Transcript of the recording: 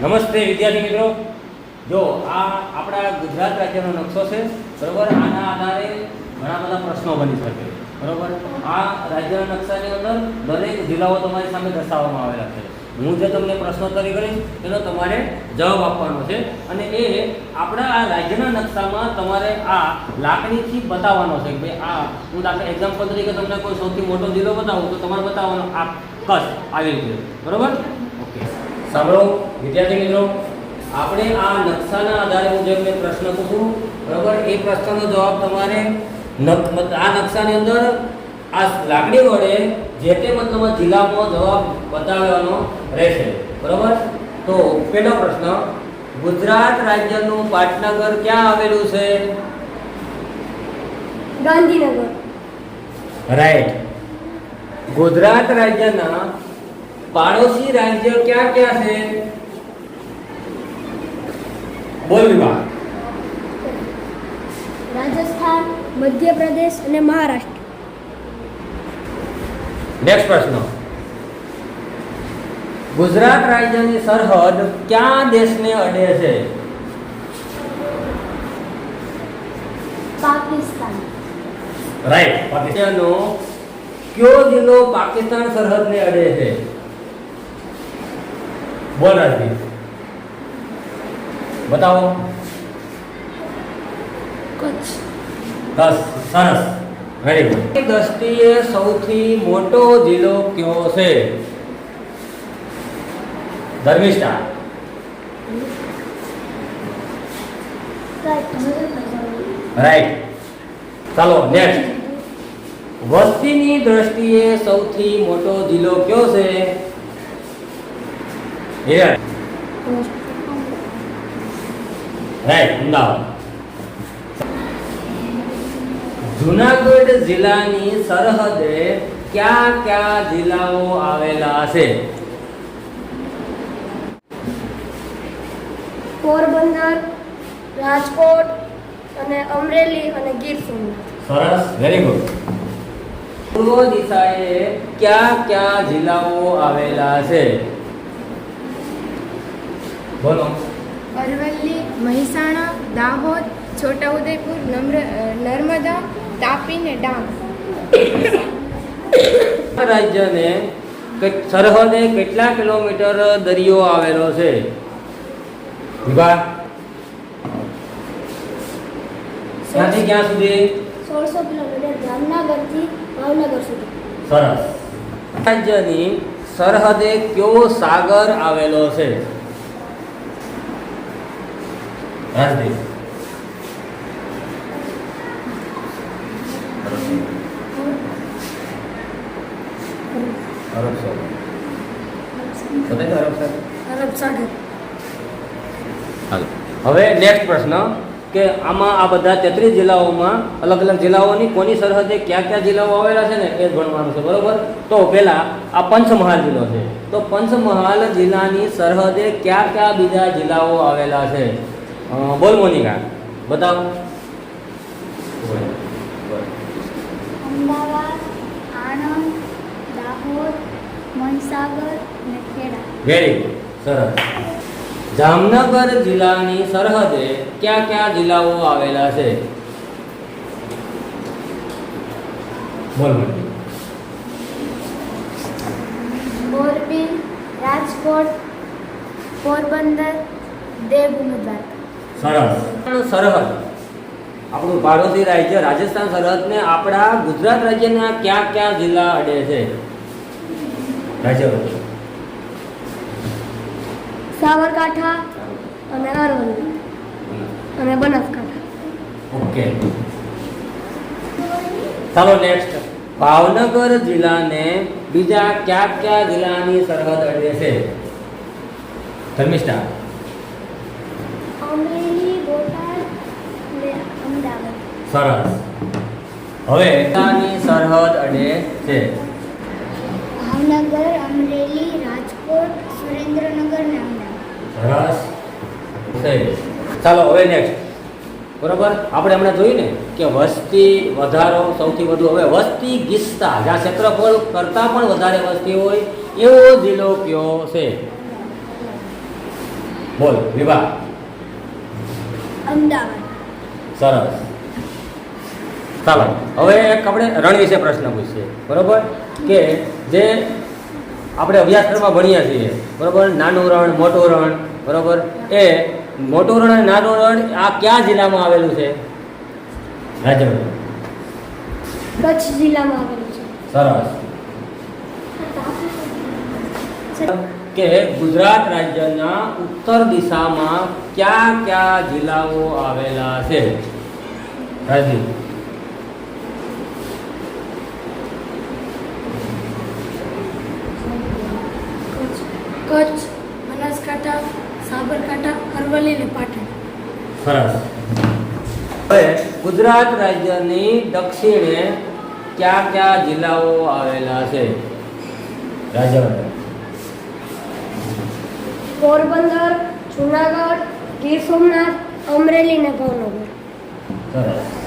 નમસ્તે વિદ્યાર્થી મિત્રો. જો આ આપણા ગુજરાત રાજ્યનો નકશો છે, બરોબર? આના આધારે ઘણા બધા પ્રશ્નો બની શકે. બરોબર? આ રાજ્યના નકશાની અંદર દરેક જિલ્લાઓ તમારી સામે દર્શાવવામાં આવેલા છે. હું જે તમને પ્રશ્નોત્તરી કરીશ એનો તમારે જવાબ આપવાનો છે. અને એ આપણા આ રાજ્યના નકશામાં તમારે આ લાકડીથી બતાવવાનો છે કે આ, હું દાખલા એક્ઝામ્પલ તરીકે તમને કોઈ સૌથી મોટો જિલ્લો બતાવું, તો તમારે બતાવવાનો આ કચ્છ આવી રીતે. બરોબર? સાંભળો વિદ્યાર્થી મિત્રો આપણે આ નકશાના આધારે મુજબ મેં પ્રશ્ન પૂછું બરાબર? એ પ્રશ્નનો જવાબ તમારે આ નકશાની અંદર આ લાકડી વડે જે તે મતલબ જિલ્લામાં જવાબ બતાવવાનો રહેશે બરોબર? તો પહેલો પ્રશ્ન ગુજરાત રાજ્યનું પાટનગર ક્યાં આવેલું છે? ગાંધીનગર. રાઈટ ગુજરાત રાજ્યના પાડોશી રાજ્ય ક્યાં ક્યાં છે? બોલ વિભાગ રાજસ્થાન મધ્યપ્રદેશ અને મહારાષ્ટ્ર. નેક્સ્ટ પ્રશ્ન. ગુજરાત રાજ્યની સરહદ ક્યાં દેશને અડે છે? પાકિસ્તાન. રાઈટ પાકિસ્તાનનો કયો જિલ્લો પાકિસ્તાન સરહદને અડે છે? બોલ રાજદીપ બતાવો. કચ્છ. સરસ. વેરી ગુડ દ્રષ્ટિએ સૌથી મોટો જિલ્લો કયો છે? ધર્મિષ્ઠા રાઈટ ચાલો નેક્સ્ટ વસ્તીની દ્રષ્ટિએ સૌથી મોટો જિલ્લો કયો છે? હિરણ રાઈટ અમદાવાદ જુનાગઢ જિલ્લાની સરહદે કયા કયા જિલ્લાઓ આવેલા છે? પોરબંદર રાજકોટ અને અમરેલી અને ગીર સોમનાથ. સરસ વેરી ગુડ પૂર્વ દિશાએ કયા કયા જિલ્લાઓ આવેલા છે? બોલો. અરવલ્લી મહેસાણા દાહોદ છોટાઉદેપુર નર્મદા તાપી ને ડાંગ રાજ્યને સરહદે કેટલા કિલોમીટર દરિયો આવેલો છે? ક્યાંથી ક્યાં સુધી? સોળસો કિલોમીટર જામનગરથી ભાવનગર સુધી. સરસ. રાજ્યની સરહદે કયો સાગર આવેલો છે? રાજદીપ અરબ સાગર બતાવી અરબ સાગર અરબ સાગર હવે નેક્સ્ટ પ્રશ્ન કે આમાં આ બધા તેત્રીસ જિલ્લાઓમાં અલગ અલગ જિલ્લાઓની કોની સરહદે કયા કયા જિલ્લાઓ આવેલા છે ને એ ભણવાનું છે બરોબર? તો પહેલા આ પંચમહાલ જિલ્લો છે. તો પંચમહાલ જિલ્લાની સરહદે કયા કયા બીજા જિલ્લાઓ આવેલા છે? બોલ મોનિકા બતાવો. અમદાવાદ આણંદ દાહોદ મહીસાગર અને ખેડા. વેરી ગુડ સરસ. જામનગર જિલ્લાની સરહદે કયા કયા જિલ્લાઓ આવેલા છે? બોલ. મોરબી રાજકોટ પોરબંદર દ્વારકા. સરસ સરહદ. આપણું પાડોશી રાજ્ય રાજસ્થાન સરહદને આપણા ગુજરાત રાજ્યના ક્યાં ક્યાં જિલ્લા અડે છે? રાજ્ય સાબરકાંઠા અને અરવલ્લી અને બનાસકાંઠા. ઓકે. ચાલો નેક્સ્ટ ભાવનગર જિલ્લાને બીજા કયા કયા જિલ્લાની સરહદ અડે છે? ધર્મિષ્ઠા અમરેલી બોટાદ અને અમદાવાદ સરસ. હવે જિલ્લાની સરહદ અને છે. ભાવનગર અમરેલી રાજકોટ સુરેન્દ્રનગર સરસ. થઈ ચાલો હવે નેક્સ્ટ બરોબર? આપણે હમણાં જોયું ને કે વસ્તી વધારો સૌથી વધુ. હવે વસ્તી ગીસતા જ્યાં ક્ષેત્રફળ કરતાં પણ વધારે વસ્તી હોય એવો જિલ્લો કયો છે? બોલ વિભાગ અમદાવાદ. સરસ. ચાલો હવે એક આપણે રણ વિશે પ્રશ્ન પૂછીએ. બરોબર? કે જે આપણે અભ્યાસક્રમમાં ભણીએ છીએ બરોબર? નાનું રણ મોટું રણ બરોબર? એ મોટું રણ અને નાનું રણ આ કયા જિલ્લામાં આવેલું છે? રાજ્યમાં કચ્છ જિલ્લામાં આવેલું છે. સરસ. કે ગુજરાત રાજ્યના ઉત્તર દિશામાં કયા કયા જિલ્લાઓ આવેલા છે? રાજીવ કચ્છ બનાસકાંઠા સાબરકાંઠા અરવલ્લી અને પાટણ. સરસ હવે ગુજરાત રાજ્યની દક્ષિણે કયા કયા જિલ્લાઓ આવેલા છે? પોરબંદર જુનાગઢ ગીર સોમનાથ અમરેલી ને ભાવનગર. સરસ.